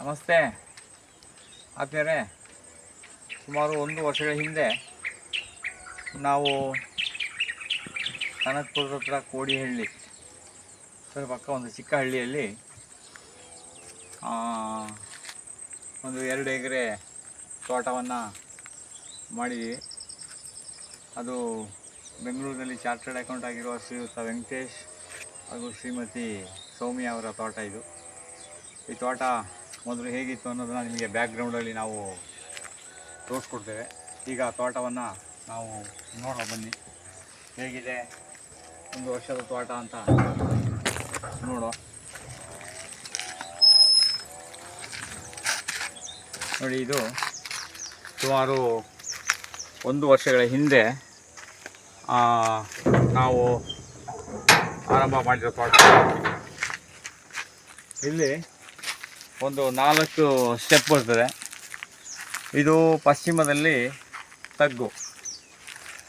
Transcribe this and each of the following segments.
ನಮಸ್ತೆ. ಆತ್ಮೀಯರೇ, ಸುಮಾರು ಒಂದು ವರ್ಷಗಳ ಹಿಂದೆ ನಾವು ಕನಕಪುರದ ಹತ್ರ ಕೋಡಿಹಳ್ಳಿ ಅದರ ಪಕ್ಕ ಒಂದು ಚಿಕ್ಕ ಹಳ್ಳಿಯಲ್ಲಿ ಒಂದು ಎರಡು ಎಕರೆ ತೋಟವನ್ನು ಮಾಡಿದ್ದೀವಿ ಅದು ಬೆಂಗಳೂರಿನಲ್ಲಿ ಚಾರ್ಟರ್ಡ್ ಅಕೌಂಟ್ ಆಗಿರುವ ಶ್ರೀಯುತ ವೆಂಕಟೇಶ್ ಹಾಗೂ ಶ್ರೀಮತಿ ಸೌಮ್ಯ ಅವರ ತೋಟ ಇದು. ಈ ತೋಟ ಮೊದಲು ಹೇಗಿತ್ತು ಅನ್ನೋದನ್ನು ನಿಮಗೆ ಬ್ಯಾಕ್ಗ್ರೌಂಡಲ್ಲಿ ನಾವು ತೋರಿಸ್ಕೊಡ್ತೇವೆ. ಈಗ ತೋಟವನ್ನು ನಾವು ನೋಡೋ ಬನ್ನಿ. ಹೇಗಿದೆ? ಒಂದು ವರ್ಷದ ತೋಟ ಅಂತ ನೋಡೋ ನೋಡಿ, ಇದು ಸುಮಾರು ಒಂದು ವರ್ಷಗಳ ಹಿಂದೆ ನಾವು ಆರಂಭ ಮಾಡಿರೋ ತೋಟ. ಇಲ್ಲಿ ಒಂದು ನಾಲ್ಕು ಸ್ಟೆಪ್ ಬರ್ತದೆ. ಇದು ಪಶ್ಚಿಮದಲ್ಲಿ ತಗ್ಗು,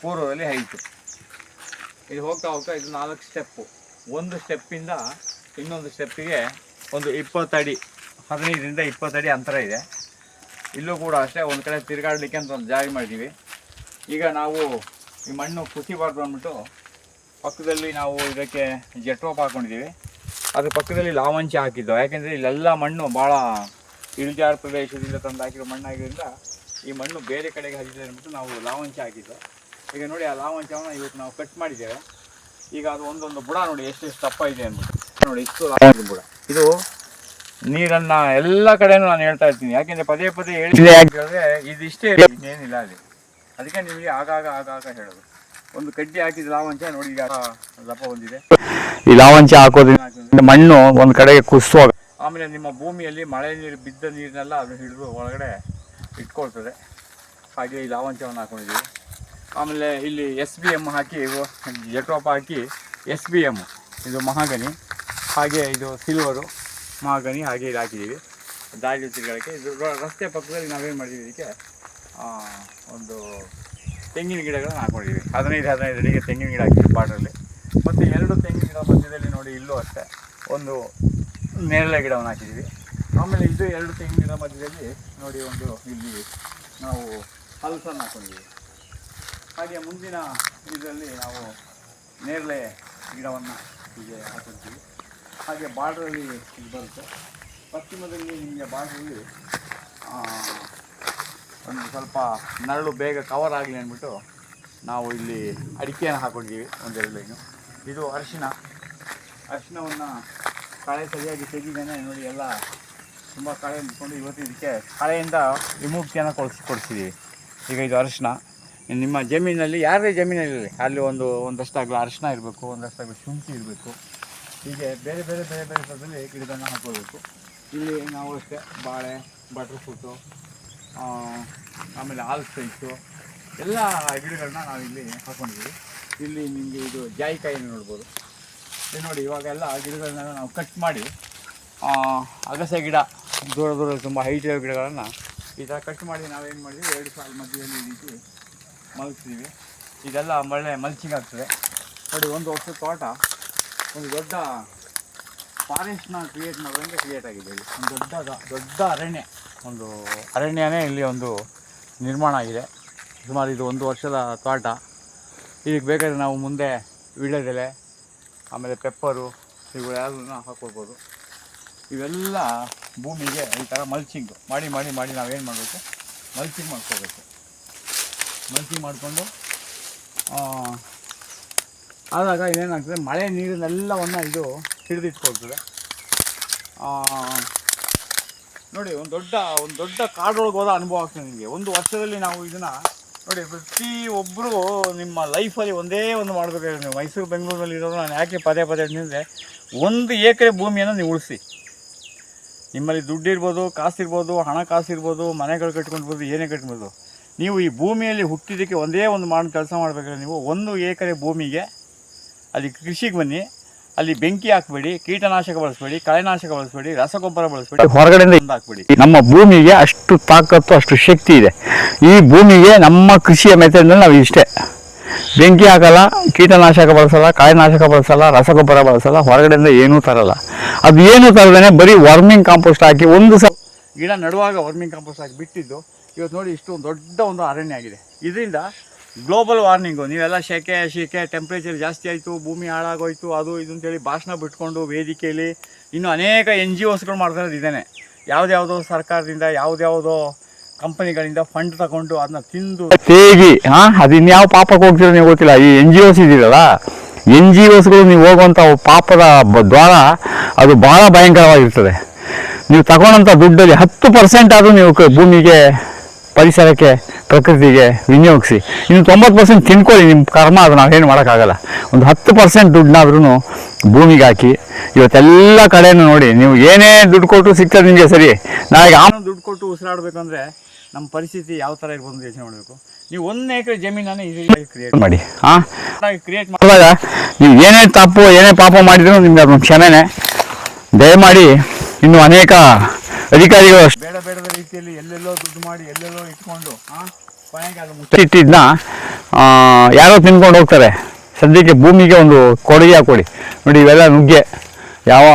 ಪೂರ್ವದಲ್ಲಿ ಹೈಟು ಇದು ಹೋಗ್ತಾ ಹೋಗ್ತಾ ಇದು ನಾಲ್ಕು ಸ್ಟೆಪ್ಪು ಒಂದು ಸ್ಟೆಪ್ಪಿಂದ ಇನ್ನೊಂದು ಸ್ಟೆಪ್ಪಿಗೆ ಒಂದು ಇಪ್ಪತ್ತಡಿ ಹದಿನೈದರಿಂದ ಇಪ್ಪತ್ತಡಿ ಅಂತರ ಇದೆ. ಇಲ್ಲೂ ಕೂಡ ಅಷ್ಟೇ, ಒಂದು ಕಡೆ ತಿರುಗಾಡಲಿಕ್ಕೆ ಅಂತ ಒಂದು ಜಾಗ ಮಾಡಿದ್ದೀವಿ ಈಗ ನಾವು ಈ ಮಣ್ಣು ಕುಸಿಬಾರ್ದು ಅಂದ್ಬಿಟ್ಟು ಪಕ್ಕದಲ್ಲಿ ನಾವು ಇದಕ್ಕೆ ಜೆಟ್ರೋಪ್ ಹಾಕೊಂಡಿದ್ದೀವಿ ಅದ್ರ ಪಕ್ಕದಲ್ಲಿ ಲಾವಂಚಿ ಹಾಕಿದ್ದು ಯಾಕೆಂದರೆ ಇಲ್ಲೆಲ್ಲ ಮಣ್ಣು ಭಾಳ ಇಳಿಜಾರು ಪ್ರದೇಶದಿಂದ ತಂದು ಹಾಕಿರೋ ಈ ಮಣ್ಣು ಬೇರೆ ಕಡೆಗೆ ಹರಿದಿದೆ ಅಂದ್ಬಿಟ್ಟು ನಾವು ಲಾವಂಚಿ ಹಾಕಿದ್ದು ಈಗ ನೋಡಿ ಆ ಲಾವಂಚವನ್ನು ಇವತ್ತು ನಾವು ಕಟ್ ಮಾಡಿದ್ದೇವೆ. ಈಗ ಅದು ಒಂದೊಂದು ಬುಡ ನೋಡಿ ಎಷ್ಟೆಷ್ಟು ದಪ್ಪ ಇದೆ ಅಂದ್ಬಿಟ್ಟು. ನೋಡಿ ಇಷ್ಟು ಲಾವಂಚಿ ಬುಡ. ಇದು ನೀರನ್ನ ಎಲ್ಲ ಕಡೆನೂ ನಾನು ಹೇಳ್ತಾ ಇರ್ತೀನಿ. ಯಾಕೆಂದರೆ ಪದೇ ಪದೇ ಹೇಳಿದ್ರೆ ಯಾಕೆ ಹೇಳಿದ್ರೆ ಇದಿಷ್ಟೇ ಇನ್ನೇನಿಲ್ಲ ಅಲ್ಲಿ. ಅದಕ್ಕೆ ನಿಮಗೆ ಆಗಾಗ ಆಗಾಗ ಹೇಳೋದು. ಒಂದು ಕಡ್ಡಿ ಹಾಕಿದ ಲಾವಂಚ ನೋಡಿ ಈಗ ದಪ್ಪ ಬಂದಿದೆ. ಈ ಲಾವಂಚ ಹಾಕೋದ್ರಿಂದ ಮಣ್ಣು ಒಂದು ಕಡೆಗೆ ಕುಸುವಾಗ ಆಮೇಲೆ ನಿಮ್ಮ ಭೂಮಿಯಲ್ಲಿ ಮಳೆ ನೀರು ಬಿದ್ದ ನೀರನ್ನೆಲ್ಲ ಅದನ್ನು ಹಿಡಿದು ಒಳಗಡೆ ಇಟ್ಕೊಳ್ತದೆ. ಹಾಗೆ ಈ ಲಾವಂಚವನ್ನು ಹಾಕೊಂಡಿದ್ದೀವಿ. ಆಮೇಲೆ ಇಲ್ಲಿ ಎಸ್ ಬಿ ಎಂ ಹಾಕಿ ಜಟ್ರೋಪ ಹಾಕಿ ಎಸ್ ಬಿ ಎಂ ಇದು ಮಹಾಗನಿ ಹಾಗೆ ಇದು ಸಿಲ್ವರು ಮಹಾಗನಿ ಹಾಗೆ ಇದು ಹಾಕಿದ್ದೀವಿ. ದಾರಿ ತಿರುಗಾಡಕ್ಕೆ ಇದು ರಸ್ತೆ ಪಕ್ಕದಲ್ಲಿ ನಾವೇನು ಮಾಡಿದ್ದೀವಿ ಇದಕ್ಕೆ ಒಂದು ತೆಂಗಿನ ಗಿಡಗಳನ್ನು ಹಾಕೊಂಡಿದ್ದೀವಿ ಹದಿನೈದು ಹದಿನೈದು ಅಡಿಗೆ ತೆಂಗಿನ ಗಿಡ ಹಾಕಿದ್ವಿ ಪಾಟಲ್ಲಿ. ಮತ್ತು ಎರಡು ತೆಂಗಿನ ಗಿಡ ಮಧ್ಯದಲ್ಲಿ ನೋಡಿ ಇಲ್ಲೂ ಅಷ್ಟೇ, ಒಂದು ನೇರಳೆ ಗಿಡವನ್ನು ಹಾಕಿದ್ದೀವಿ ಆಮೇಲೆ ಇದು ಎರಡು ತೆಂಗಿನ ಗಿಡ ಮಧ್ಯದಲ್ಲಿ ನೋಡಿ ಒಂದು ಇಲ್ಲಿ ನಾವು ಹಲಸನ್ನು ಹಾಕೊಂಡಿದ್ದೀವಿ ಹಾಗೆ ಮುಂದಿನ ಇದರಲ್ಲಿ ನಾವು ನೇರಳೆ ಗಿಡವನ್ನು ಹೀಗೆ ಹಾಕೊಳ್ತೀವಿ ಹಾಗೆ ಬಾರ್ಡ್ರಲ್ಲಿ ಇದು ಬರುತ್ತೆ. ಪಶ್ಚಿಮದಲ್ಲಿ ನಿಮಗೆ ಬಾರ್ಡ್ರಲ್ಲಿ ಒಂದು ಸ್ವಲ್ಪ ನರಳು ಬೇಗ ಕವರ್ ಆಗಲಿ ಅಂದ್ಬಿಟ್ಟು ನಾವು ಇಲ್ಲಿ ಅಡಿಕೆಯನ್ನು ಹಾಕೊಂಡಿದ್ದೀವಿ ಒಂದೆರಡು ಲೈನು. ಇದು ಅರಿಶಿನ. ಅರಿಶಿನವನ್ನು ಕಳೆ ಸರಿಯಾಗಿ ತೆಗಿದೇನೆ ನೋಡಿ ಎಲ್ಲ ತುಂಬ ಕಳೆ ಇಟ್ಕೊಂಡು ಇವತ್ತು ಇದಕ್ಕೆ ಕಳೆಯಿಂದ ವಿಮುಕ್ತಿಯನ್ನು ಕೊಡಿಸಿ, ಕೊಡಿಸಿದ್ದೀವಿ. ಈಗ ಇದು ಅರಿಶಿನ. ನಿಮ್ಮ ಜಮೀನಲ್ಲಿ, ಯಾರದೇ ಜಮೀನಲ್ಲಿ ಅಲ್ಲಿ ಒಂದು ಒಂದಷ್ಟಾಗಲು ಅರಿಶಿನ ಇರಬೇಕು ಒಂದಷ್ಟಾಗಲು ಶುಂಠಿ ಇರಬೇಕು. ಹೀಗೆ ಬೇರೆ ಬೇರೆ ಬೇರೆ ಬೇರೆ ಥರದಲ್ಲಿ ಗಿಡಗಳನ್ನ ಹಾಕೋಬೇಕು ಇಲ್ಲಿ ನಾವು ಅಷ್ಟೇ ಬಾಳೆ ಬಟರ್ ಫ್ರೂಟು ಆಮೇಲೆ ಆಲ್ಸೈಸು ಎಲ್ಲ ಗಿಡಗಳನ್ನ ನಾವಿಲ್ಲಿ ಹಾಕೊಂಡಿದ್ದೀವಿ. ಇಲ್ಲಿ ನಿಮಗೆ ಇದು ಜಾಯಿಕಾಯಿನ ನೋಡ್ಬೋದು. ನೋಡಿ ನೋಡಿ ಇವಾಗೆಲ್ಲ ಗಿಡಗಳನ್ನೆಲ್ಲ ನಾವು ಕಟ್ ಮಾಡಿ ಅಗಸೆ ಗಿಡ, ದೂರ ದೂರ ತುಂಬ ಹೈಟ್ ಇರೋ ಗಿಡಗಳನ್ನು ಈ ಥರ ಕಟ್ ಮಾಡಿ ನಾವೇನು ಮಾಡಿದ್ವಿ, ಎರಡು ಸಾಲು ಮಧ್ಯದಲ್ಲಿ ಈ ರೀತಿ ಮಲಗಿಸ್ತೀವಿ ಇದೆಲ್ಲ ಮಳೆ ಮಲ್ಚಿಂಗ್ ಆಗ್ತದೆ. ನೋಡಿ, ಒಂದು ವರ್ಷದ ತೋಟ, ಒಂದು ದೊಡ್ಡ ಫಾರೆಸ್ಟ್ನ ಕ್ರಿಯೇಟ್ ಮಾಡೋದಂಗೆ ಕ್ರಿಯೇಟ್ ಆಗಿದೆ ಇಲ್ಲಿ. ಒಂದು ದೊಡ್ಡ ದೊಡ್ಡ ಅರಣ್ಯ. ಒಂದು ಅರಣ್ಯನೇ ಇಲ್ಲಿ ಒಂದು ನಿರ್ಮಾಣ ಆಗಿದೆ. ಸುಮಾರು ಇದು ಒಂದು ವರ್ಷದ ತೋಟ ಇದಕ್ಕೆ ಬೇಕಾದರೆ ನಾವು ಮುಂದೆ ವೀಳ್ಯದೆಲೆ, ಆಮೇಲೆ ಪೆಪ್ಪರು ಇವುಗಳೆಲ್ಲನ ಹಾಕ್ಕೊಳ್ಬೋದು ಇವೆಲ್ಲ ಭೂಮಿಗೆ ಈ ಥರ ಮಲ್ಚಿಂಗ್ ಮಾಡಿ ಮಾಡಿ ಮಾಡಿ ನಾವೇನು ಮಾಡಬೇಕು? ಮಲ್ಚಿಂಗ್ ಮಾಡ್ಕೋಬೇಕು ಮಲ್ಚಿಂಗ್ ಮಾಡಿಕೊಂಡು ಆದಾಗ ಇನ್ನೇನಾಗ್ತದೆ ಮಳೆ ನೀರನ್ನೆಲ್ಲವನ್ನು ಇದು ಹಿಡಿದಿಟ್ಕೊಳ್ತದೆ. ನೋಡಿ, ಒಂದು ದೊಡ್ಡ ಒಂದು ದೊಡ್ಡ ಕಾಡೊಳಗೆ ಹೋದ ಅನುಭವ ಆಗ್ತದೆ ನಿಮಗೆ. ಒಂದು ವರ್ಷದಲ್ಲಿ ನಾವು ಇದನ್ನು, ನೋಡಿ, ಪ್ರತಿ ಒಬ್ಬರು ನಿಮ್ಮ ಲೈಫಲ್ಲಿ ಒಂದೇ ಒಂದು ಮಾಡಬೇಕಾದ್ರೆ ನೀವು ಮೈಸೂರು ಬೆಂಗಳೂರಲ್ಲಿ ಇರೋದು ನಾನು ಯಾಕೆ ಪದೇ ಪದೇ ಅಂದರೆ ಒಂದು ಎಕರೆ ಭೂಮಿಯನ್ನು ನೀವು ಉಳಿಸಿ. ನಿಮ್ಮಲ್ಲಿ ದುಡ್ಡಿರ್ಬೋದು ಕಾಸಿರ್ಬೋದು ಹಣ ಕಾಸಿರ್ಬೋದು ಮನೆಗಳು ಕಟ್ಕೊಂಡ್ಬೋದು ಏನೇ ಕಟ್ಬೋದು ನೀವು ಈ ಭೂಮಿಯಲ್ಲಿ ಹುಟ್ಟಿದ್ದಕ್ಕೆ ಒಂದೇ ಒಂದು ಮಾಡೋ, ಕೆಲಸ ಮಾಡಬೇಕಾದ್ರೆ ನೀವು ಒಂದು ಎಕರೆ ಭೂಮಿಗೆ, ಅಲ್ಲಿ ಕೃಷಿಗೆ ಬನ್ನಿ. ಅಲ್ಲಿ ಬೆಂಕಿ ಹಾಕಬೇಡಿ ಕೀಟನಾಶಕ ಬಳಸಬೇಡಿ ಕಳೆನಾಶಕ ಬಳಸಬೇಡಿ ರಸಗೊಬ್ಬರ ಬಳಸಬೇಡಿ. ಹೊರಗಡೆಯಿಂದ ಹಾಕ್ಬೇಡಿ. ನಮ್ಮ ಭೂಮಿಗೆ ಅಷ್ಟು ತಾಕತ್ತು ಅಷ್ಟು ಶಕ್ತಿ ಇದೆ. ಈ ಭೂಮಿಗೆ ನಮ್ಮ ಕೃಷಿಯ ಮೆಥಡ್ನಲ್ಲಿ ನಾವು ಇಷ್ಟೇ. ಬೆಂಕಿ ಹಾಕಲ್ಲ ಕೀಟನಾಶಕ ಬಳಸಲ್ಲ ಕಳೆನಾಶಕ ಬಳಸಲ್ಲ ರಸಗೊಬ್ಬರ ಬಳಸಲ್ಲ ಹೊರಗಡೆಯಿಂದ ಏನೂ ತರಲ್ಲ. ಅದು ಏನೂ ತರದೇ ಬರೀ ವರ್ಮಿಂಗ್ ಕಾಂಪೋಸ್ಟ್ ಹಾಕಿ ಒಂದು ಸ ಗಿಡ ನಡುವಾಗ ವರ್ಮಿಂಗ್ ಕಾಂಪೋಸ್ಟ್ ಹಾಕಿ ಬಿಟ್ಟಿದ್ದು ಇವತ್ತು ನೋಡಿ ಇಷ್ಟು ದೊಡ್ಡ ಒಂದು ಅರಣ್ಯ ಆಗಿದೆ. ಇದರಿಂದ ಗ್ಲೋಬಲ್ ವಾರ್ನಿಂಗು ನೀವೆಲ್ಲ ಶೆಕೆ ಶೆಕೆ ಟೆಂಪ್ರೇಚರ್ ಜಾಸ್ತಿ ಆಯಿತು, ಭೂಮಿ ಹಾಳಾಗೋಯ್ತು, ಅದು ಇದು ಅಂತೇಳಿ ಭಾಷಣ ಬಿಟ್ಕೊಂಡು ವೇದಿಕೆಯಲ್ಲಿ ಇನ್ನು ಅನೇಕ ಎನ್ ಜಿ ಒಸ್ಗಳು ಮಾಡ್ತಾ ಇದ್ದಾನೆ ಯಾವುದ್ಯಾವುದೋ ಸರ್ಕಾರದಿಂದ, ಯಾವುದ್ಯಾವುದೋ ಕಂಪನಿಗಳಿಂದ ಫಂಡ್ ತಗೊಂಡು ಅದನ್ನ ತಿಂದು ತೇಗಿ, ಹಾಂ? ಅದು ಇನ್ಯಾವ ಪಾಪಕ್ಕೆ ಹೋಗ್ತೀರ ನೀವು ಗೊತ್ತಿಲ್ಲ. ಈ ಎನ್ ಜಿ ಒಸ್ ಇದೀರಲ್ಲ ಎನ್ ಜಿ ಒಸ್ಗಳು ನೀವು ಹೋಗುವಂಥ ಪಾಪದ ದ್ವಾರ ಅದು ಬಹಳ ಭಯಂಕರವಾಗಿರ್ತದೆ. ನೀವು ತಗೊಂಡಂಥ ದುಡ್ಡಲ್ಲಿ ಹತ್ತು ಪರ್ಸೆಂಟ್ ಆದರೂ ನೀವು ಭೂಮಿಗೆ ಪರಿಸರಕ್ಕೆ ಪ್ರಕೃತಿಗೆ ವಿನಿಯೋಗಿಸಿ. ಇನ್ನು ತೊಂಬತ್ತು ಪರ್ಸೆಂಟ್ ತಿನ್ಕೊಳ್ಳಿ ನಿಮ್ಮ ಕರ್ಮ ಅದು ನಾವೇನು ಮಾಡೋಕ್ಕಾಗಲ್ಲ. ಒಂದು ಹತ್ತು ಪರ್ಸೆಂಟ್ ದುಡ್ಡನ್ನಾದ್ರೂ ಭೂಮಿಗೆ ಹಾಕಿ ಇವತ್ತೆಲ್ಲ ಕಡೆಯೂ ನೋಡಿ ನೀವು ಏನೇ ದುಡ್ಡು ಕೊಟ್ಟು ಸಿಗ್ತದೆ ನಿಮಗೆ ಸರಿ. ನಾಳೆ ಆಮೇಲೆ ದುಡ್ಡು ಕೊಟ್ಟು ಉಸಿರಾಡಬೇಕಂದ್ರೆ ನಮ್ಮ ಪರಿಸ್ಥಿತಿ ಯಾವ ಥರ ಇರ್ಬೋದು ಅಂತ ಯೋಚನೆ ಮಾಡಬೇಕು. ನೀವು ಒಂದು ಎಕರೆ ಜಮೀನನ್ನು ಈಸಿಯಾಗಿ ಕ್ರಿಯೇಟ್ ಮಾಡಿ. ಹಾಂ ಕ್ರಿಯೇಟ್ ಮಾಡಿದಾಗ ನೀವು ಏನೇ ತಪ್ಪು ಏನೇ ಪಾಪ ಮಾಡಿದ್ರು ನಿಮ್ಗೆ ಅದೊಂದು ಕ್ಷಮೆನೆ. ದಯಮಾಡಿ ಇನ್ನು ಅನೇಕ ಅಧಿಕಾರಿಗಳು ಬೇಡ ಬೇಡ. ರೀತಿಯಲ್ಲಿ ಎಲ್ಲೆಲ್ಲೋ ದುಡ್ಡು ಮಾಡಿ ಎಲ್ಲೆಲ್ಲೋ ಇಟ್ಕೊಂಡು ಇಟ್ಟಿದ್ನ ಆ, ಯಾರೋ ತಿನ್ಕೊಂಡು ಹೋಗ್ತಾರೆ. ಸದ್ಯಕ್ಕೆ ಭೂಮಿಗೆ ಒಂದು ಕೊಡುಗೆ ಹಾಕೊಡಿ. ನೋಡಿ ಇವೆಲ್ಲ ನುಗ್ಗೆ. ಯಾವ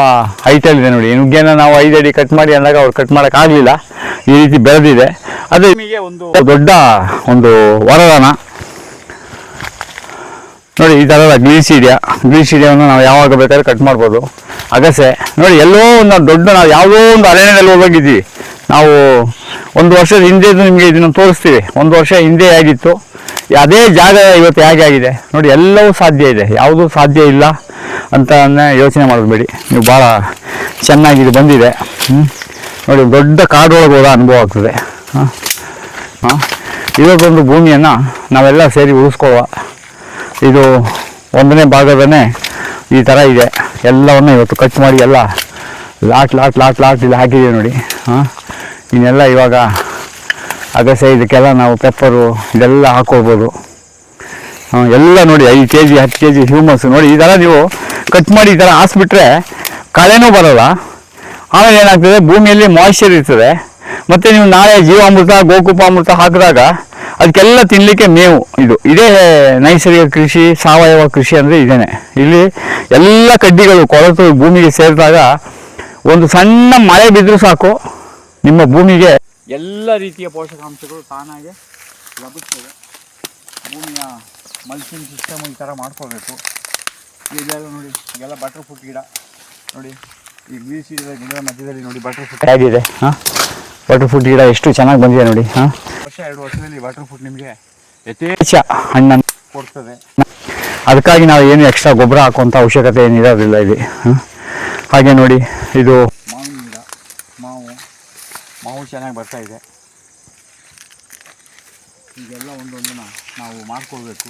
ಹೈಟಲ್ಲಿದೆ ನೋಡಿ. ನುಗ್ಗೆನ ನಾವು ಐದು ಅಡಿ ಕಟ್ ಮಾಡಿ ಅಂದಾಗ ಅವ್ರು ಕಟ್ ಮಾಡೋಕ್ಕಾಗಲಿಲ್ಲ ಈ ರೀತಿ ಬೆಳೆದಿದೆ. ಅದು ನಿಮಗೆ ಒಂದು ದೊಡ್ಡ ಒಂದು ವರದಾನ. ನೋಡಿ ಈ ಥರದ ಗ್ಲೀಸಿಡಿಯಾ ಗ್ಲೀಸಿಡಿಯಾವನ್ನು ನಾವು ಯಾವಾಗ ಬೇಕಾದ್ರೆ ಕಟ್ ಮಾಡ್ಬೋದು. ಅಗಸೆ. ನೋಡಿ ಎಲ್ಲೋ ಒಂದು ದೊಡ್ಡ ನಾವು ಯಾವುದೋ ಒಂದು ಅರಣ್ಯದಲ್ಲಿ ಹೋಗಿದ್ದೀವಿ ನಾವು ಒಂದು ವರ್ಷದ ಹಿಂದೆ ನಿಮಗೆ ಇದನ್ನು ತೋರಿಸ್ತೀವಿ. ಒಂದು ವರ್ಷ ಹಿಂದೆ ಆಗಿತ್ತು ಅದೇ ಜಾಗ ಇವತ್ತು ಹೇಗೆ ಆಗಿದೆ? ನೋಡಿ, ಎಲ್ಲವೂ ಸಾಧ್ಯ ಇದೆ. ಯಾವುದೂ ಸಾಧ್ಯ ಇಲ್ಲ ಅಂತ ಯೋಚನೆ ಮಾಡಬೇಡಿ. ನೀವು ಭಾಳ ಚೆನ್ನಾಗಿ ಇದು ಬಂದಿದೆ. ನೋಡಿ, ದೊಡ್ಡ ಕಾಡೊಳಗೆ ಹೋದ ಅನುಭವ ಆಗ್ತದೆ. ಹಾಂ? ಹಾಂ? ಇವತ್ತೊಂದು ಭೂಮಿಯನ್ನು ನಾವೆಲ್ಲ ಸೇರಿ ಉಳಿಸ್ಕೊಳ್ಳುವ ಇದು ಒಂದನೇ ಭಾಗದನೇ ಈ ಥರ ಇದೆ. ಎಲ್ಲವನ್ನು ಇವತ್ತು ಕಟ್ ಮಾಡಿ ಎಲ್ಲ ಲಾಟ್ ಲಾಟ್ ಲಾಟ್ ಲಾಟ್ ಇಲ್ಲಿ ಹಾಕಿದೆ ನೋಡಿ. ಹಾಂ? ಇನ್ನೆಲ್ಲ ಇವಾಗ ಅಗಸೆ, ಇದಕ್ಕೆಲ್ಲ ನಾವು ಪೆಪ್ಪರು ಇದೆಲ್ಲ ಹಾಕೋಬೋದು ಎಲ್ಲ ನೋಡಿ, ಐದು ಕೆ ಜಿ ಹತ್ತು ಕೆ ಜಿ ಹ್ಯೂಮಸ್ ನೋಡಿ, ಈ ಥರ ನೀವು ಕಟ್ ಮಾಡಿ ಈ ಥರ ಹಾಸ್ಬಿಟ್ರೆ ಕಳೆನೂ ಬರೋಲ್ಲ. ಆಮೇಲೆ ಏನಾಗ್ತದೆ, ಭೂಮಿಯಲ್ಲಿ ಮಾಯ್ಶ್ಚರ್ ಇರ್ತದೆ. ಮತ್ತು ನೀವು ನಾಳೆ ಜೀವಾಮೃತ, ಗೋಕುಪಾಮೃತ ಹಾಕಿದಾಗ ಅದಕ್ಕೆಲ್ಲ ತಿನ್ನಲಿಕ್ಕೆ ಮೇವು. ಇದು ಇದೇ ನೈಸರ್ಗಿಕ ಕೃಷಿ, ಸಾವಯವ ಕೃಷಿ ಅಂದರೆ ಇದೇನೆ. ಇಲ್ಲಿ ಎಲ್ಲ ಕಡ್ಡಿಗಳು ಕೊಳತು ಭೂಮಿಗೆ ಸೇರಿದಾಗ ಒಂದು ಸಣ್ಣ ಮಳೆ ಬಿದ್ದರೂ ಸಾಕು. ನಿಮ್ಮ ಭೂಮಿಗೆ ಎಲ್ಲ ರೀತಿಯ ಪೋಷಕಾಂಶಗಳು ತಾನಾಗೆ ಲಭಿಸ್ತದೆ. ಭೂಮಿಯ ಮಲ್ಚಿಂಗ್ ಸಿಸ್ಟಮ್ ಈ ಥರ ಮಾಡ್ಕೋಬೇಕು ಇದೆಲ್ಲ ನೋಡಿ ಇದೆಲ್ಲ ಬಟರ್ ಫುಟ್ ಗಿಡ. ನೋಡಿ ಈ ಬೀಸಿದ ಗಿಡದ ಮಧ್ಯದಲ್ಲಿ ನೋಡಿ ಬಟರ್ ಫುಟ್ ಆಗಿದೆ ಹಾಂ? ಬಟರ್ ಫುಟ್ ಗಿಡ ಎಷ್ಟು ಚೆನ್ನಾಗಿ ಬಂದಿದೆ ನೋಡಿ ಹಾಂ? ವರ್ಷ ಎರಡು ವರ್ಷದಲ್ಲಿ ಬಟರ್ ಫುಟ್ ನಿಮಗೆ ಯಥೇಚ್ಛ ಹಣ್ಣನ್ನು ಕೊಡ್ತದೆ. ಅದಕ್ಕಾಗಿ ನಾವು ಏನು ಎಕ್ಸ್ಟ್ರಾ ಗೊಬ್ಬರ ಹಾಕುವಂಥ ಅವಶ್ಯಕತೆ ಏನಿರೋದಿಲ್ಲ ಇಲ್ಲಿ ಹಾಂ? ಹಾಗೆ ನೋಡಿ ಇದು ಮಾವು ಚೆನ್ನಾಗಿ ಬರ್ತಾ ಇದೆ. ಈಗೆಲ್ಲ ಒಂದೊಂದನ್ನು ನಾವು ಮಾಡ್ಕೊಳ್ಬೇಕು.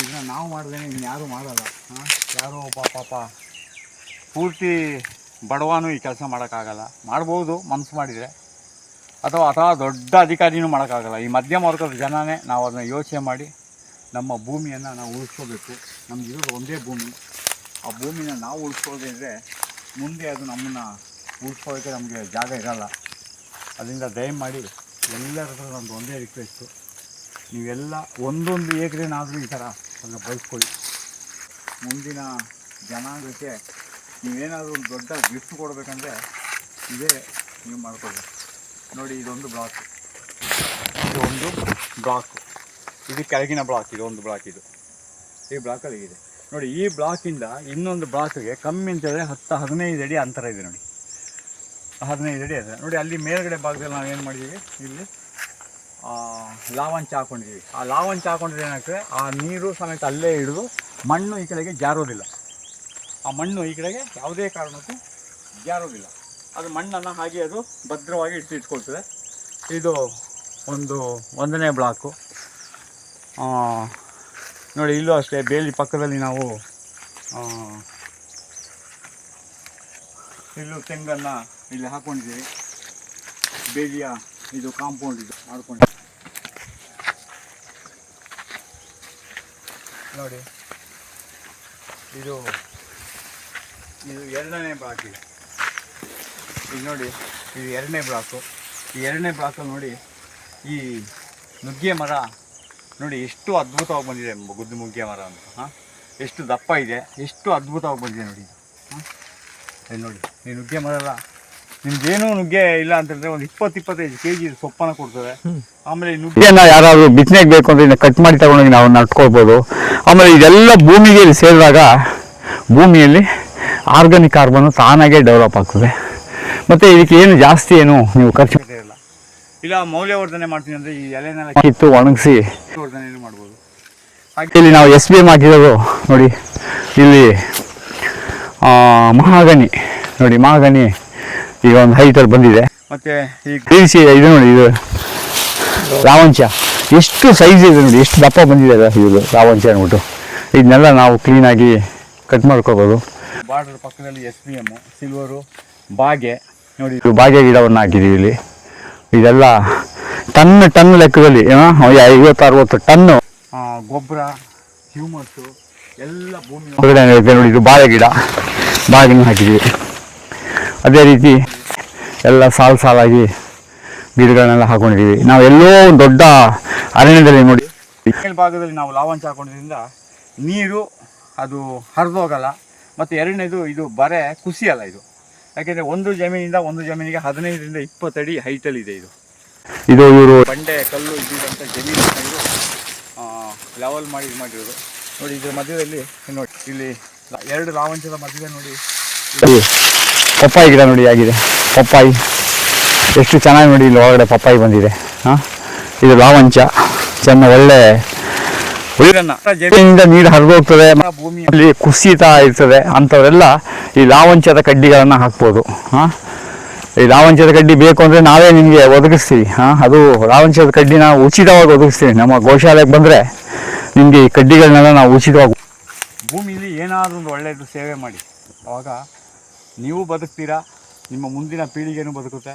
ಇದನ್ನ ನಾವು ಮಾಡ್ದೇನೆ ಇನ್ಯಾರೂ ಮಾಡಲ್ಲ. ಹಾಂ? ಯಾರೋ ಒಬ್ಬ ಪಾಪ ಪೂರ್ತಿ ಬಡವನೂ ಈ ಕೆಲಸ ಮಾಡೋಕ್ಕಾಗಲ್ಲ. ಮಾಡ್ಬೋದು ಮನಸ್ಸು ಮಾಡಿದರೆ. ಅಥವಾ ಅಥವಾ ದೊಡ್ಡ ಅಧಿಕಾರಿನೂ ಮಾಡೋಕ್ಕಾಗಲ್ಲ. ಈ ಮಧ್ಯಮ ವರ್ಗದ ಜನನೇ ನಾವು ಅದನ್ನ ಯೋಚನೆ ಮಾಡಿ ನಮ್ಮ ಭೂಮಿಯನ್ನು ನಾವು ಉಳಿಸ್ಕೋಬೇಕು. ನಮ್ಗೆ ಇರೋದು ಒಂದೇ ಭೂಮಿ. ಆ ಭೂಮಿನ ನಾವು ಉಳಿಸ್ಕೊಳ್ಳೋದಿದ್ರೆ ಮುಂದೆ ಅದು ನಮ್ಮನ್ನು ಉಳಿಸ್ಕೊಳ್ಳೋಕ್ಕೆ ನಮಗೆ ಜಾಗ ಇರಲ್ಲ. ಅದರಿಂದ ದಯಮಾಡಿ ಎಲ್ಲರ ಹತ್ರ ಒಂದು ಒಂದೇ ರಿಕ್ವೆಸ್ಟು ನೀವೆಲ್ಲ ಒಂದೊಂದು ಏಕರೇನಾದರೂ ಈ ಥರ ಅದನ್ನು ಬಳಸ್ಕೊಳ್ಳಿ. ಮುಂದಿನ ಜನಾಂಗಕ್ಕೆ ನೀವೇನಾದರೂ ಒಂದು ದೊಡ್ಡ ಗಿಫ್ಟ್ ಕೊಡಬೇಕಂದ್ರೆ ಇದೇ ನೀವು ಮಾಡ್ಕೊಳ್ಬೇಕು ನೋಡಿ, ಇದೊಂದು ಬ್ಲಾಕ್ ಇದು ಒಂದು ಬ್ಲಾಕ್ ಇದು ಕೆಳಗಿನ ಬ್ಲಾಕ್ ಇದು ಒಂದು ಬ್ಲಾಕ್ ಇದು. ಈ ಬ್ಲಾಕಲ್ಲಿ ಇದೆ ನೋಡಿ, ಈ ಬ್ಲಾಕಿಂದ ಇನ್ನೊಂದು ಬ್ಲಾಕ್ಗೆ ಕಮ್ಮಿ ಅಂತೇಳಿದ್ರೆ ಹತ್ತು ಹದಿನೈದು ಅಡಿ ಅಂತರ ಇದೆ ನೋಡಿ. ಹದಿನೈದು ಅಡಿ ಇದೆ. ನೋಡಿ, ಅಲ್ಲಿ ಮೇಲ್ಗಡೆ ಭಾಗದಲ್ಲಿ ನಾವು ಏನು ಮಾಡಿದ್ದೀವಿ ಇಲ್ಲಿ ಲಾವಂಚ ಹಾಕೊಂಡಿದ್ದೀವಿ ಆ ಲಾವಂಚ ಹಾಕೊಂಡಿದ್ರೆ ಏನಾಗ್ತದೆ? ಆ ನೀರು ಸಮೇತ ಅಲ್ಲೇ ಹಿಡಿದು ಮಣ್ಣು ಈ ಕಡೆಗೆ ಜಾರೋದಿಲ್ಲ. ಆ ಮಣ್ಣು ಈ ಕಡೆಗೆ ಯಾವುದೇ ಕಾರಣಕ್ಕೂ ಜಾರೋದಿಲ್ಲ. ಅದು ಮಣ್ಣನ್ನು ಹಾಗೆ ಅದು ಭದ್ರವಾಗಿ ಇಟ್ಟು ಇಟ್ಕೊಳ್ತದೆ. ಇದು ಒಂದು ಒಂದನೇ ಬ್ಲಾಕು. ನೋಡಿ, ಇಲ್ಲೂ ಅಷ್ಟೇ. ಬೇಲಿ ಪಕ್ಕದಲ್ಲಿ ನಾವು ಇಲ್ಲೂ ತೆಂಗನ್ನು ಇಲ್ಲಿ ಹಾಕೊಂಡಿದ್ದೀವಿ. ಬೇಲಿಯ ಇದು ಕಾಂಪೌಂಡ್ ಇದು. ಮಾಡ್ಕೊಂಡು. ನೋಡಿ. ಇದು ಇದು ಎರಡನೇ ಬ್ಲಾಕ್ ಇದು. ನೋಡಿ, ಇದು ಎರಡನೇ ಬ್ಲಾಕು ಈ ಎರಡನೇ ಬ್ಲಾಕಲ್ಲಿ ನೋಡಿ, ಈ ನುಗ್ಗೆ ಮರ, ನೋಡಿ ಎಷ್ಟು ಅದ್ಭುತವಾಗಿ ಬಂದಿದೆ ಗುದ್ದು ನುಗ್ಗೆ ಮರ ಅಂತ, ಹಾಂ? ಎಷ್ಟು ದಪ್ಪ ಇದೆ. ಎಷ್ಟು ಅದ್ಭುತವಾಗಿ ಬಂದಿದೆ ನೋಡಿ ಹಾಂ? ನೋಡಿ, ಈ ನುಗ್ಗೆ ಮರ ಎಲ್ಲ ನಿಮ್ಗೇನು ನುಗ್ಗೆ ಇಲ್ಲ ಅಂತಂದ್ರೆ ಒಂದು ಇಪ್ಪತ್ತು ಇಪ್ಪತ್ತೈದು ಕೆ ಜಿ ಸೊಪ್ಪನ್ನ ಕೊಡ್ತದೆ. ಆಮೇಲೆ ನುಗ್ಗೆನ ಯಾರಾದ್ರೂ ಬಿತ್ತನೆಗೆ ಬೇಕು ಅಂದ್ರೆ ಕಟ್ ಮಾಡಿ ತಗೊಂಡೋಗಿ ನಾವು ನಟ್ಕೊಳ್ಬೋದು ಆಮೇಲೆ ಇದೆಲ್ಲ ಭೂಮಿಗೆ ಸೇರಿದಾಗ ಭೂಮಿಯಲ್ಲಿ ಆರ್ಗಾನಿಕ್ ಕಾರ್ಬನ್ ತಾನಾಗೆ ಡೆವಲಪ್ ಆಗ್ತದೆ. ಮತ್ತು ಇದಕ್ಕೆ ಏನು ಜಾಸ್ತಿ ಏನು ನೀವು ಖರ್ಚು ಇರಲ್ಲ ಇಲ್ಲ. ಮೌಲ್ಯವರ್ಧನೆ ಮಾಡ್ತೀನಿ ಅಂದ್ರೆ ಈ ಎಲೆನೆಲ್ಲ ಕಿತ್ತು ಒಣಗಿಸಿ ಮೌಲ್ಯವರ್ಧನೆ ಮಾಡ್ಬೋದು. ಇಲ್ಲಿ ನಾವು ಎಸ್ ಬಿ ಎಂ ಹಾಕಿರೋದು ನೋಡಿ. ಇಲ್ಲಿ ಆ, ಮಹಾಗನಿ ನೋಡಿ ಮಹಾಗನಿ ಈಗ ಒಂದು ಹೈಟಲ್ಲಿ ಬಂದಿದೆ. ಮತ್ತೆ ಈ ಕ್ರೀಸಿ ಇದು ನೋಡಿ ಇದು ರಾವಂಚ. ಎಷ್ಟು ಸೈಜ್ ಇದೆ ನೋಡಿ ಎಷ್ಟು ದಪ್ಪ ಬಂದಿದೆ ಅದ ಇದು ರಾವಂಚ ಅಂದ್ಬಿಟ್ಟು. ಇದನ್ನೆಲ್ಲ ನಾವು ಕ್ಲೀನಾಗಿ ಕಟ್ ಮಾಡ್ಕೋಬೋದು. ಬಾರ್ಡರ್ ಪಕ್ಕದಲ್ಲಿ ಎಸ್ ಬಿ ಎಂ ಸಿಲ್ವರು ಬಾಗೆ. ನೋಡಿ. ಇದು ಬಾಗೆ ಗಿಡವನ್ನು ಹಾಕಿದ್ದೀವಿ ಇಲ್ಲಿ. ಇದೆಲ್ಲ ಟನ್ ಟನ್ ಲೆಕ್ಕದಲ್ಲಿ ಐವತ್ತು ಅರವತ್ತು ಟನ್ನು ಗೊಬ್ಬರ ಹ್ಯೂಮಸ್ಸು ಎಲ್ಲ ಭೂಮಿ ನೋಡಿ ಇದು ಬಾಳೆ ಗಿಡ. ಬಾಳೆಗಿನ ಹಾಕಿದ್ದೀವಿ ಅದೇ ರೀತಿ ಎಲ್ಲ ಸಾಲು ಸಾಲಾಗಿ ಗಿಡಗಳನ್ನೆಲ್ಲ ಹಾಕೊಂಡಿದ್ದೀವಿ. ನಾವು ಎಲ್ಲೋ ಒಂದು ದೊಡ್ಡ ಅರಣ್ಯದಲ್ಲಿ ನೋಡಿ. ಭಾಗದಲ್ಲಿ ನಾವು ಲಾವಂಚ ಹಾಕೊಂಡಿದ್ದರಿಂದ ನೀರು ಅದು ಹರಿದೋಗಲ್ಲ ಮತ್ತು ಎರಡನೇದು ಇದು ಬರೆ ಕುಸಿಯಲ್ಲ ಇದು. ಯಾಕೆಂದರೆ ಒಂದು ಜಮೀನಿಂದ ಒಂದು ಜಮೀನಿಗೆ ಹದಿನೈದರಿಂದ ಇಪ್ಪತ್ತಡಿ ಹೈಟಲ್ಲಿ ಇದೆ. ಇದು ಇದು ಇವರು ಬಂಡೆ ಕಲ್ಲು ಇದ್ದಿದ್ದಂಥ ಜಮೀನು ಇದು ಲೆವೆಲ್ ಮಾಡಿ ಇದು ಮಾಡಿರೋದು. ನೋಡಿ ಇದ್ರ ಮಧ್ಯದಲ್ಲಿ ನೋಡಿ ಇಲ್ಲಿ ಎರಡು ಲಾವಂಚದ ಮಧ್ಯದಲ್ಲಿ ನೋಡಿ. ಪಪ್ಪಾಯಿ ಗಿಡ ನೋಡಿ ಆಗಿದೆ. ಪಪ್ಪಾಯಿ. ಎಷ್ಟು ಚೆನ್ನಾಗಿ ನೋಡಿ ಇಲ್ಲಿ ಒಳಗಡೆ ಪಪ್ಪಾಯಿ ಬಂದಿದೆ. ಹಾಂ? ಇದು ಲಾವಂಚ. ಚೆನ್ನ ಒಳ್ಳೆ ಉಳಿರನ್ನ ನೀರು ಹರಿದೋಗ್ತದೆ ಭೂಮಿಯಲ್ಲಿ ಕುಸಿತ ಇರ್ತದೆ ಅಂಥವರೆಲ್ಲ ಈ ಲಾವಂಚದ ಕಡ್ಡಿಗಳನ್ನು ಹಾಕ್ಬೋದು. ಹಾಂ? ಈ ಲಾವಂಚದ ಕಡ್ಡಿ ಬೇಕು ಅಂದರೆ ನಾವೇ ನಿಮಗೆ ಒದಗಿಸ್ತೀವಿ. ಹಾಂ? ಅದು ಲಾವಂಚದ ಕಡ್ಡಿ ನಾವು ಉಚಿತವಾಗಿ ಒದಗಿಸ್ತೀವಿ. ನಮ್ಮ ಗೋಶಾಲೆಗೆ ಬಂದರೆ ನಿಮಗೆ ಈ ಕಡ್ಡಿಗಳನ್ನೆಲ್ಲ ನಾವು ಉಚಿತವಾಗಿ ಭೂಮಿಯಲ್ಲಿ ಏನಾದರೂ ಒಂದು ಒಳ್ಳೆಯದು ಸೇವೆ ಮಾಡಿ. ಅವಾಗ ನೀವು ಬದುಕ್ತೀರಾ? ನಿಮ್ಮ ಮುಂದಿನ ಪೀಳಿಗೆನೂ ಬದುಕುತ್ತೆ.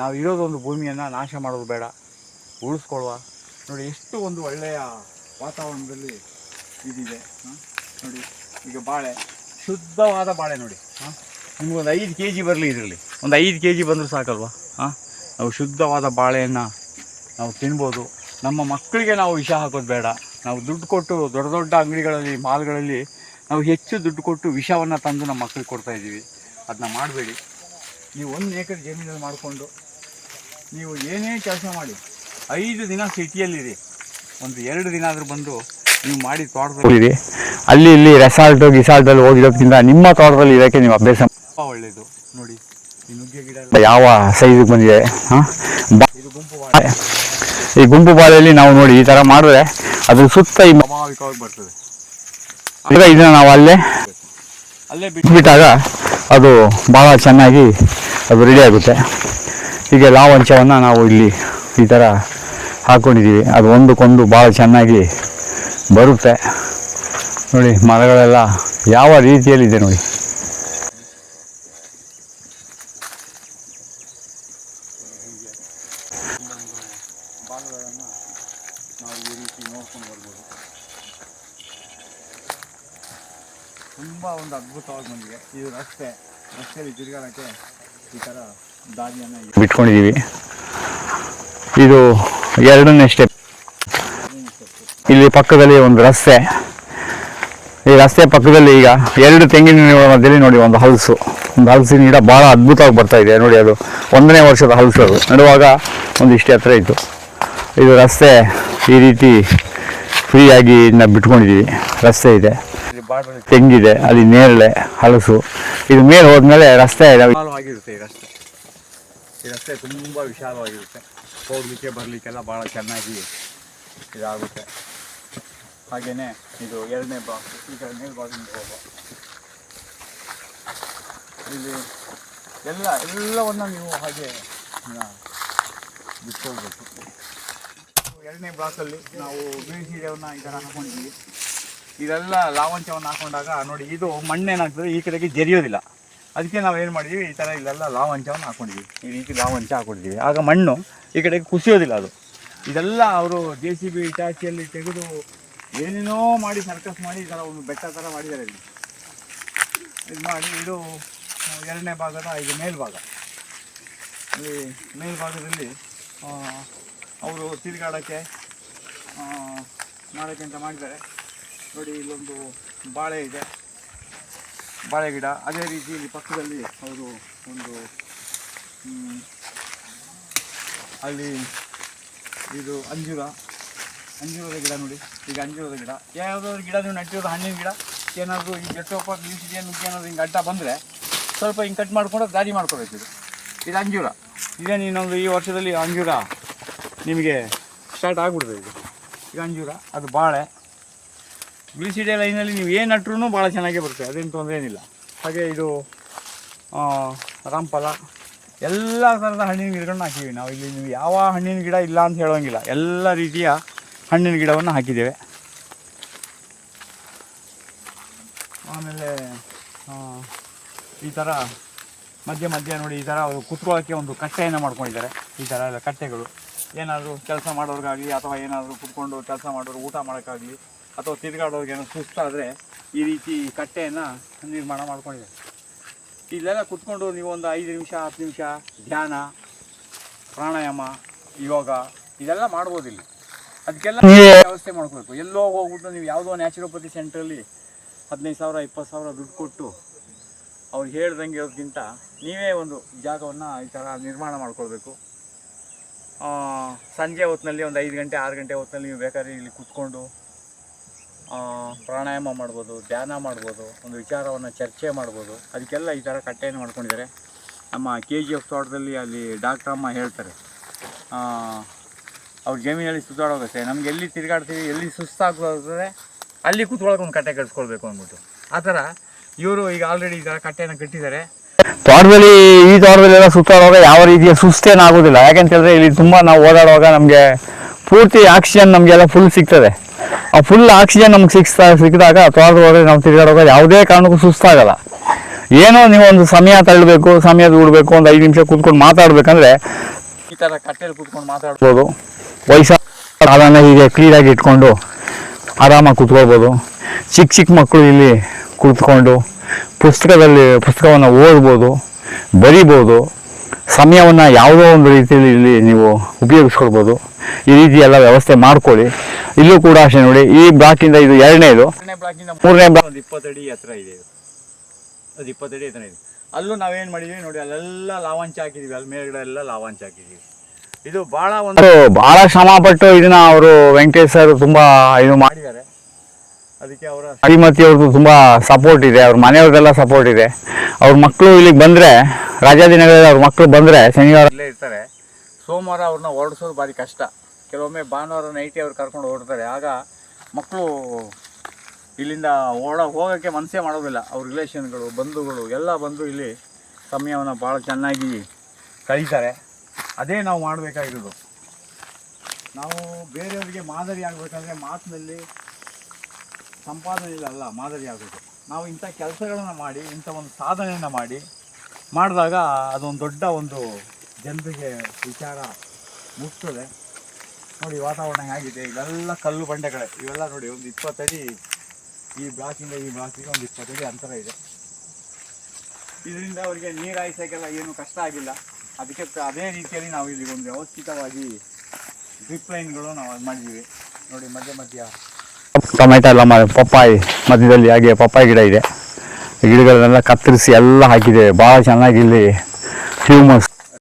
ನಾವು ಇರೋದೊಂದು ಭೂಮಿಯನ್ನು ನಾಶ ಮಾಡೋದು ಬೇಡ. ಉಳಿಸ್ಕೊಳ್ಳುವ ನೋಡಿ, ಎಷ್ಟು ಒಂದು ಒಳ್ಳೆಯ ವಾತಾವರಣದಲ್ಲಿ ಇದಿದೆ? ನೋಡಿ, ಈಗ ಬಾಳೆ, ಶುದ್ಧವಾದ ಬಾಳೆ ನೋಡಿ. ಹಾಂ? ನಿಮಗೊಂದು ಐದು ಕೆ ಜಿ ಬರಲಿ ಇದರಲ್ಲಿ. ಒಂದು ಐದು ಕೆ ಜಿ ಬಂದರೂ ಸಾಕಲ್ವಾ? ಹಾಂ? ನಾವು ಶುದ್ಧವಾದ ಬಾಳೆಯನ್ನು ನಾವು ತಿನ್ಬೋದು. ನಮ್ಮ ಮಕ್ಕಳಿಗೆ ನಾವು ವಿಷ ಹಾಕೋದು ಬೇಡ. ನಾವು ದುಡ್ಡು ಕೊಟ್ಟು ದೊಡ್ಡ ದೊಡ್ಡ ಅಂಗಡಿಗಳಲ್ಲಿ, ಮಾಲ್ಗಳಲ್ಲಿ ನಾವು ಹೆಚ್ಚು ದುಡ್ಡು ಕೊಟ್ಟು ವಿಷವನ್ನು ತಂದು ನಮ್ಮ ಮಕ್ಕಳಿಗೆ ಕೊಡ್ತಾ ಇದ್ದೀವಿ. ಅದನ್ನ ಮಾಡಬೇಡಿ. ನೀವು ಒಂದು ಏಕರ್ ಜಮೀನಲ್ಲಿ ಮಾಡಿಕೊಂಡು ನೀವು ಏನೇ ಕೆಲಸ ಮಾಡಿ ಐದು ದಿನ ಸಿಟಿಯಲ್ಲಿರಿ. ಒಂದು ಎರಡು ದಿನ ಆದರೂ ಬಂದು ನೀವು ಮಾಡಿ ತೋಟದಲ್ಲಿ ಅಲ್ಲಿ ಇಲ್ಲಿ ರೆಸಾರ್ಟು ಗಿಸಾಲ್ಟಲ್ಲಿ ಹೋಗಿರೋದ್ರಿಂದ ನಿಮ್ಮ ತೋಟದಲ್ಲಿ ಇರೋಕ್ಕೆ ನೀವು ಅಭ್ಯಾಸ ತುಂಬ ಒಳ್ಳೆಯದು ನೋಡಿ ಈ ನುಗ್ಗೆ ಗಿಡ ಯಾವ ಸೈಜಿಗೆ ಬಂದಿದೆ ಹಾಂ? ಇದು ಗುಂಪು ಬಾಳೆ. ಈ ಗುಂಪು ಬಾಳೆಯಲ್ಲಿ ನಾವು ನೋಡಿ ಈ ಥರ ಮಾಡಿದ್ರೆ ಅದ್ರ ಸುತ್ತ ಈ ಸ್ವಾಭಾವಿಕವಾಗಿ ಬರ್ತದೆ. ಈಗ ಇದನ್ನ ನಾವು ಅಲ್ಲೇ ಅಲ್ಲೇ ಬಿಟ್ಟು ಬಿಟ್ಟಾಗ ಅದು ಭಾಳ ಚೆನ್ನಾಗಿ ಅದು ರೆಡಿ ಆಗುತ್ತೆ. ಹೀಗೆ ಲಾವಂಚವನ್ನು ನಾವು ಇಲ್ಲಿ ಈ ಥರ ಹಾಕ್ಕೊಂಡಿದ್ದೀವಿ ಅದು ಒಂದಕ್ಕೊಂದು ಭಾಳ ಚೆನ್ನಾಗಿ ಬರುತ್ತೆ. ನೋಡಿ ಮರಗಳೆಲ್ಲ ಯಾವ ರೀತಿಯಲ್ಲಿದೆ ನೋಡಿ ಭಾಗಗಳನ್ನು ನಾವು ಈ ರೀತಿ ನೋಡ್ಕೊಂಡು ಬರ್ಬೋದು ತುಂಬ ಒಂದು ಅದ್ಭುತವಾಗಿ ಬಂದಿದೆ ಇದು ರಸ್ತೆ ರಸ್ತೆಯಲ್ಲಿ ಇದೆ. ಬಿಟ್ಕೊಂಡಿದ್ದೀವಿ. ಇದು ಎರಡನೇ ಸ್ಟೆಪ್ ಇಲ್ಲಿ ಪಕ್ಕದಲ್ಲಿ ಒಂದು ರಸ್ತೆ. ಈ ರಸ್ತೆ ಪಕ್ಕದಲ್ಲಿ ಈಗ ಎರಡು ತೆಂಗಿನ ಮಧ್ಯದಲ್ಲಿ ನೋಡಿ ಒಂದು ಹಲಸು ಒಂದು ಹಲಸಿನ ಗಿಡ ಭಾಳ ಅದ್ಭುತವಾಗಿ ಬರ್ತಾ ಇದೆ. ನೋಡಿ ಅದು ಒಂದನೇ ವರ್ಷದ ಹಲಸು ಅದು. ನಡುವಾಗ ಒಂದು ಇಷ್ಟೇ ಹತ್ರ ಇತ್ತು. ಇದು ರಸ್ತೆ ಈ ರೀತಿ ಫ್ರೀಯಾಗಿ ಇದನ್ನ ಬಿಟ್ಕೊಂಡಿದ್ದೀವಿ. ರಸ್ತೆ ಇದೆ. ತೆಂಗಿದೆ ಅಲ್ಲಿ ನೇರಳೆ ಹಲಸು. ಇದು ಮೇಲೆ ಹೋದ್ಮೇಲೆ ರಸ್ತೆ ಇದೆ. ವಿಶಾಲವಾಗಿರುತ್ತೆ ಈ ರಸ್ತೆ. ಈ ರಸ್ತೆ ತುಂಬ ವಿಶಾಲವಾಗಿರುತ್ತೆ. ಹೋಗ್ಲಿಕ್ಕೆ ಬರಲಿಕ್ಕೆಲ್ಲ ಭಾಳ ಚೆನ್ನಾಗಿ ಇದಾಗುತ್ತೆ. ಹಾಗೆಯೇ ಇದು ಎರಡನೇ ಬಾಕ್ಸ್ ಕಡೆ ಮೇಲು ಹೋಗುವ. ಇಲ್ಲಿ ಎಲ್ಲ ಎಲ್ಲವನ್ನು ನೀವು ಹಾಗೆ ಬಿಟ್ಕೊಳ್ಬೇಕು. ಎರಡನೇ ಬ್ಲಾಕಲ್ಲಿ ನಾವು ಬೀಳ್ಸಿದೇವನ್ನ ಈ ಥರ ಹಾಕೊಂಡಿದ್ದೀವಿ. ಇದೆಲ್ಲ ಲಾವಂಚವನ್ನು ಹಾಕೊಂಡಾಗ ನೋಡಿ, ಇದು ಮಣ್ಣೇನಾಗ್ತದೆ ಈ ಕಡೆಗೆ ಜರಿಯೋದಿಲ್ಲ. ಅದಕ್ಕೆ ನಾವು ಏನು ಮಾಡಿದ್ದೀವಿ ಈ ಥರ ಇಲ್ಲೆಲ್ಲ ಲಾವಂಚವನ್ನು ಹಾಕೊಂಡಿದ್ದೀವಿ ಈ ರೀತಿ ಲಾವಂಚ ಹಾಕೊಂಡಿದ್ದೀವಿ ಆಗ ಮಣ್ಣು ಈ ಕಡೆಗೆ ಕುಸಿಯೋದಿಲ್ಲ ಅದು. ಇದೆಲ್ಲ ಅವರು ಜೆ ಸಿ ಬಿ ಇಟಾಚಿಯಲ್ಲಿ ತೆಗೆದು ಏನೇನೋ ಮಾಡಿ ಸರ್ಕಸ್ ಮಾಡಿ ಈ ಥರ ಒಂದು ಬೆಟ್ಟ ಥರ ಮಾಡಿದ್ದಾರೆ ಇಲ್ಲಿ. ಇದು ಮಾಡಿ ಇದು, ಎರಡನೇ ಭಾಗದ ಇದು ಮೇಲ್ಭಾಗ. ಇಲ್ಲಿ ಮೇಲ್ಭಾಗದಲ್ಲಿ ಅವರು ತಿರುಗಾಡೋಕ್ಕೆ ಮಾಡೋಕ್ಕೆ ಅಂತ ಮಾಡಿದ್ದಾರೆ. ನೋಡಿ ಇಲ್ಲೊಂದು ಬಾಳೆ ಇದೆ. ಬಾಳೆ ಗಿಡ. ಅದೇ ರೀತಿ ಇಲ್ಲಿ ಪಕ್ಕದಲ್ಲಿ ಅವರು ಒಂದು ಅಲ್ಲಿ ಇದು ಅಂಜೂರ. ಅಂಜೂರದ ಗಿಡ ನೋಡಿ. ಈಗ ಅಂಜೂರದ ಗಿಡ. ಯಾವುದಾದ್ರು ಗಿಡ, ನೀವು ನೆಟ್ಟಿರೋದು ಹಣ್ಣಿನ ಗಿಡ, ಏನಾದರೂ ಈ ಜಟ್ಟೋಪ ಏನು, ಏನಾದರೂ ಹಿಂಗೆ ಅಡ್ಡ ಬಂದರೆ ಸ್ವಲ್ಪ ಹಿಂಗೆ ಕಟ್ ಮಾಡ್ಕೊಂಡು ದಾರಿ ಮಾಡ್ಕೋಬೇಕು ಇದು. ಇದು ಅಂಜೂರ. ಇದೇ ಇನ್ನೊಂದು ಈ ವರ್ಷದಲ್ಲಿ ಅಂಜೂರ ನಿಮಗೆ ಸ್ಟಾರ್ಟ್ ಆಗ್ಬಿಡ್ತದೆ ಇದು. ಈಗ ಅಂಜೂರ, ಅದು ಬಾಳೆ. ಬಿಳಿಸಿಡೆ ಲೈನಲ್ಲಿ ನೀವು ಏನು ನಟ್ರೂ ಭಾಳ ಚೆನ್ನಾಗೇ ಬರುತ್ತೆ, ಅದೇನು ತೊಂದರೆ ಏನಿಲ್ಲ. ಹಾಗೆ ಇದು ರಾಮಫಲ, ಎಲ್ಲ ಥರದ ಹಣ್ಣಿನ ಗಿಡಗಳನ್ನ ಹಾಕಿದ್ದೀವಿ ನಾವು. ಇಲ್ಲಿ ನೀವು ಯಾವ ಹಣ್ಣಿನ ಗಿಡ ಇಲ್ಲ ಅಂತ ಹೇಳೋಂಗಿಲ್ಲ, ಎಲ್ಲ ರೀತಿಯ ಹಣ್ಣಿನ ಗಿಡವನ್ನು ಹಾಕಿದ್ದೇವೆ. ಆಮೇಲೆ ಈ ಥರ ಮಧ್ಯ ಮಧ್ಯ ನೋಡಿ, ಈ ಥರ ಅವರು ಕುತ್ಕೊಳ್ಳೋಕ್ಕೆ ಒಂದು ಕಟ್ಟೆಯನ್ನು ಮಾಡ್ಕೊಂಡಿದ್ದಾರೆ, ಈ ಥರ ಎಲ್ಲ ಕಟ್ಟೆಗಳು. ಏನಾದರೂ ಕೆಲಸ ಮಾಡೋರಿಗಾಗಲಿ ಅಥವಾ ಏನಾದರೂ ಕುತ್ಕೊಂಡು ಕೆಲಸ ಮಾಡೋರು ಊಟ ಮಾಡೋಕ್ಕಾಗಲಿ ಅಥವಾ ತಿರುಗಾಡೋರಿಗೆ ಏನೋ ಸುಸ್ತಾದರೆ ಈ ರೀತಿ ಕಟ್ಟೆಯನ್ನು ನಿರ್ಮಾಣ ಮಾಡ್ಕೊಂಡಿದ್ದಾರೆ. ಇಲ್ಲೆಲ್ಲ ಕುತ್ಕೊಂಡು ನೀವು ಒಂದು ಐದು ನಿಮಿಷ ಹತ್ತು ನಿಮಿಷ ಧ್ಯಾನ ಪ್ರಾಣಾಯಾಮ ಯೋಗ ಇದೆಲ್ಲ ಮಾಡ್ಬೋದು ಇಲ್ಲಿ ಅದಕ್ಕೆಲ್ಲ ವ್ಯವಸ್ಥೆ ಮಾಡ್ಕೋಬೇಕು ಎಲ್ಲೋ ಹೋಗ್ಬಿಟ್ಟು ನೀವು ಯಾವುದೋ ನ್ಯಾಚುರೋಪತಿ ಸೆಂಟ್ರಲ್ಲಿ ಹದಿನೈದು ಸಾವಿರ ಇಪ್ಪತ್ತು ಸಾವಿರ ದುಡ್ಡು ಕೊಟ್ಟು ಅವ್ರು ಹೇಳ್ದಂಗೆ ಇರೋದಕ್ಕಿಂತ ನೀವೇ ಒಂದು ಜಾಗವನ್ನು ಈ ಥರ ನಿರ್ಮಾಣ ಮಾಡ್ಕೊಳ್ಬೇಕು. ಸಂಜೆ ಹೊತ್ತಿನಲ್ಲಿ ಒಂದು ಐದು ಗಂಟೆ ಆರು ಗಂಟೆ ಹೊತ್ತಿನಲ್ಲಿ ನೀವು ಬೇಕಾದ್ರೆ ಇಲ್ಲಿ ಕುತ್ಕೊಂಡು ಪ್ರಾಣಾಯಾಮ ಮಾಡ್ಬೋದು, ಧ್ಯಾನ ಮಾಡ್ಬೋದು, ಒಂದು ವಿಚಾರವನ್ನು ಚರ್ಚೆ ಮಾಡ್ಬೋದು, ಅದಕ್ಕೆಲ್ಲ ಈ ಥರ ಕಟ್ಟೆಯನ್ನು ಮಾಡ್ಕೊಂಡಿದ್ದಾರೆ. ನಮ್ಮ ಕೆ ಜಿ ಎಫ್ ತೋಟದಲ್ಲಿ ಅಲ್ಲಿ ಡಾಕ್ಟ್ರಮ್ಮ ಹೇಳ್ತಾರೆ. ಅವ್ರು ಜಮೀನಲ್ಲಿ ಸುತ್ತಾಡೋಗುತ್ತೆ ನಮ್ಗೆ ಎಲ್ಲಿ ತಿರುಗಾಡ್ತೀವಿ, ಎಲ್ಲಿ ಸುಸ್ತಾಗ್ತದೆ, ಅಲ್ಲಿ ಕೂತ್ಕೊಳ್ಳೋಕೆ ಒಂದು ಕಟ್ಟೆ ಕಟ್ಸ್ಕೊಳ್ಬೇಕು ಅಂದ್ಬಿಟ್ಟು. ಆ ಥರ ಇವರು ಈಗ ಆಲ್ರೆಡಿ ಈ ಥರ ಕಟ್ಟೆಯನ್ನು ಕಟ್ಟಿದ್ದಾರೆ. ತೋಟದಲ್ಲಿ, ಈ ತೋಟದಲ್ಲಿ ಎಲ್ಲ ಸುತ್ತಾಡುವಾಗ ಯಾವ ರೀತಿಯ ಸುಸ್ತೇನು ಆಗೋದಿಲ್ಲ ಯಾಕೆಂತ ಹೇಳಿದ್ರೆ ಇಲ್ಲಿ ತುಂಬ ನಾವು ಓಡಾಡುವಾಗ ನಮಗೆ ಪೂರ್ತಿ ಆಕ್ಸಿಜನ್ ನಮಗೆಲ್ಲ ಫುಲ್ ಸಿಗ್ತದೆ. ಆ ಫುಲ್ ಆಕ್ಸಿಜನ್ ನಮ್ಗೆ ಸಿಕ್ಸ್ತಾ, ಸಿಕ್ಕಿದಾಗ ತೋಟದೊಳಗೆ ನಾವು ತಿರುಗಾಡುವಾಗ ಯಾವುದೇ ಕಾರಣಕ್ಕೂ ಸುಸ್ತಾಗಲ್ಲ. ಏನೋ ನೀವು ಒಂದು ಸಮಯ ತಳ್ಳಬೇಕು ಸಮಯ ದೂಡಬೇಕು ಒಂದು ಐದು ನಿಮಿಷ ಕೂತ್ಕೊಂಡು ಮಾತಾಡಬೇಕಂದ್ರೆ ಈ ಥರ ಕಟ್ಟೆಯಲ್ಲಿ ಕೂತ್ಕೊಂಡು ಮಾತಾಡ್ಬೋದು. ವಯಸ್ಸಾದ ಅದನ್ನು ಹೀಗೆ ಕ್ಲೀನಾಗಿ ಇಟ್ಕೊಂಡು ಆರಾಮಾಗಿ ಕೂತ್ಕೊಳ್ಬೋದು. ಚಿಕ್ಕ ಚಿಕ್ಕ ಮಕ್ಕಳು ಇಲ್ಲಿ ಕೂತ್ಕೊಂಡು ಪುಸ್ತಕದಲ್ಲಿ, ಪುಸ್ತಕವನ್ನು ಓದ್ಬೋದು, ಬರಿಬೋದು. ಸಮಯವನ್ನು ಯಾವುದೋ ಒಂದು ರೀತಿಯಲ್ಲಿ ಇಲ್ಲಿ ನೀವು ಉಪಯೋಗಿಸ್ಕೊಳ್ಬೋದು. ಈ ರೀತಿ ಎಲ್ಲ ವ್ಯವಸ್ಥೆ ಮಾಡ್ಕೊಳ್ಳಿ. ಇಲ್ಲೂ ಕೂಡ ಅಷ್ಟೇ ನೋಡಿ ಈ ಬ್ಲಾಕಿಂದ ಇದು ಎರಡನೇದು ಮೂರನೇ ಬ್ಲಾಕ್ ಒಂದು ಇಪ್ಪತ್ತಡಿ ಎತ್ತರ ಇದೆ ಇದು. ಅದು ಇಪ್ಪತ್ತಡಿ ಹತ್ರ ಇದೆ. ಅಲ್ಲೂ ನಾವೇನು ಮಾಡಿದ್ದೀವಿ ನೋಡಿ ಅಲ್ಲೆಲ್ಲ ಲಾವಾಂಚ ಹಾಕಿದ್ದೀವಿ ಅಲ್ಲಿ ಮೇಲ್ಗಡೆ ಎಲ್ಲ ಲಾವಾಂಚ ಹಾಕಿದ್ದೀವಿ ಇದು ಭಾಳ ಒಂದು ಭಾಳ ಶ್ರಮಪಟ್ಟು ಇದನ್ನು ಪಟ್ಟು ಇದನ್ನ ಅವರು ವೆಂಕಟೇಶ್ ಸರ್ ತುಂಬ ಇದು ಮಾಡಿ ಮಾಡಿದ್ದಾರೆ. ಶ್ರೀಮತಿ ಅವ್ರದ್ದು ತುಂಬಾ ಸಪೋರ್ಟ್ ಇದೆ ಅವ್ರ ಮನೆಯವ್ರದ್ದೆಲ್ಲ ಸಪೋರ್ಟ್ ಇದೆ. ಅವ್ರ ಮಕ್ಕಳು ಇಲ್ಲಿಗೆ ಬಂದ್ರೆ ರಾಜಾದಿನಗರದಲ್ಲಿ ಅವ್ರ ಮಕ್ಕಳು ಬಂದ್ರೆ ಶನಿವಾರ ಇಲ್ಲೇ ಇರ್ತಾರೆ. ಸೋಮವಾರ ಅವ್ರನ್ನ ಹೊರಡಿಸೋದು ಭಾರಿ ಕಷ್ಟ. ಕೆಲವೊಮ್ಮೆ ಭಾನುವಾರ ನೈಟಿ ಅವ್ರು ಕರ್ಕೊಂಡು ಹೊರಡ್ತಾರೆ. ಆಗ ಮಕ್ಕಳು ಇಲ್ಲಿಂದ ಓಡ ಹೋಗೋಕ್ಕೆ ಮನಸ್ಸೇ ಮಾಡೋದಿಲ್ಲ. ಅವ್ರ ರಿಲೇಷನ್ಗಳು ಬಂಧುಗಳು ಎಲ್ಲ ಬಂದು ಇಲ್ಲಿ ಸಮಯವನ್ನು ಭಾಳ ಚೆನ್ನಾಗಿ ಕಳೀತಾರೆ. ಅದೇ ನಾವು ಮಾಡಬೇಕಾಗಿರೋದು. ನಾವು ಬೇರೆಯವರಿಗೆ ಮಾದರಿ ಆಗಬೇಕಂದ್ರೆ ಮಾತಿನಲ್ಲಿ ಸಂಪಾದನೆಯಲ್ಲಿ ಅಲ್ಲ ಮಾದರಿ ಆಗಬೇಕು ನಾವು ಇಂಥ ಕೆಲಸಗಳನ್ನು ಮಾಡಿ, ಇಂಥ ಒಂದು ಸಾಧನೆಯನ್ನು ಮಾಡಿ ಮಾಡಿದಾಗ ಅದೊಂದು ದೊಡ್ಡ ಒಂದು ಜನರಿಗೆ ವಿಚಾರ ಮುಟ್ತದೆ. ನೋಡಿ, ವಾತಾವರಣ ಹೇಗಿದೆ. ಇವೆಲ್ಲ ಕಲ್ಲು ಬಂಡೆಗಳೇ. ಇವೆಲ್ಲ ನೋಡಿ, ಒಂದು ಇಪ್ಪತ್ತಡಿ ಈ ಬ್ಲಾಕಿಂದ ಈ ಬ್ಲಾಕಿಗೆ ಒಂದು ಇಪ್ಪತ್ತಡಿ ಅಂತರ ಇದೆ. ಇದರಿಂದ ಅವರಿಗೆ ನೀರು ಹಾಯಿಸೋಕ್ಕೆಲ್ಲ ಏನು ಕಷ್ಟ ಆಗಿಲ್ಲ. ಅದಕ್ಕೆ ಅದೇ ರೀತಿಯಲ್ಲಿ ನಾವು ಇಲ್ಲಿ ಒಂದು ವ್ಯವಸ್ಥಿತವಾಗಿ ಡ್ರಿಪ್ ಲೈನ್ಗಳು ನಾವು ಮಾಡಿದ್ದೀವಿ. ನೋಡಿ, ಮಧ್ಯ ಮಧ್ಯ ಟೊಮೆಟೊ ಎಲ್ಲ ಮಾಡಿ ಪಪ್ಪಾಯಿ ಮಧ್ಯದಲ್ಲಿ ಹಾಗೆ ಪಪ್ಪಾಯಿ ಗಿಡ ಇದೆ. ಗಿಡಗಳನ್ನೆಲ್ಲ ಕತ್ತರಿಸಿ ಎಲ್ಲ ಹಾಕಿದೆ. ಭಾಳ ಚೆನ್ನಾಗಿ ಇಲ್ಲಿ ಹ್ಯೂಮಸ್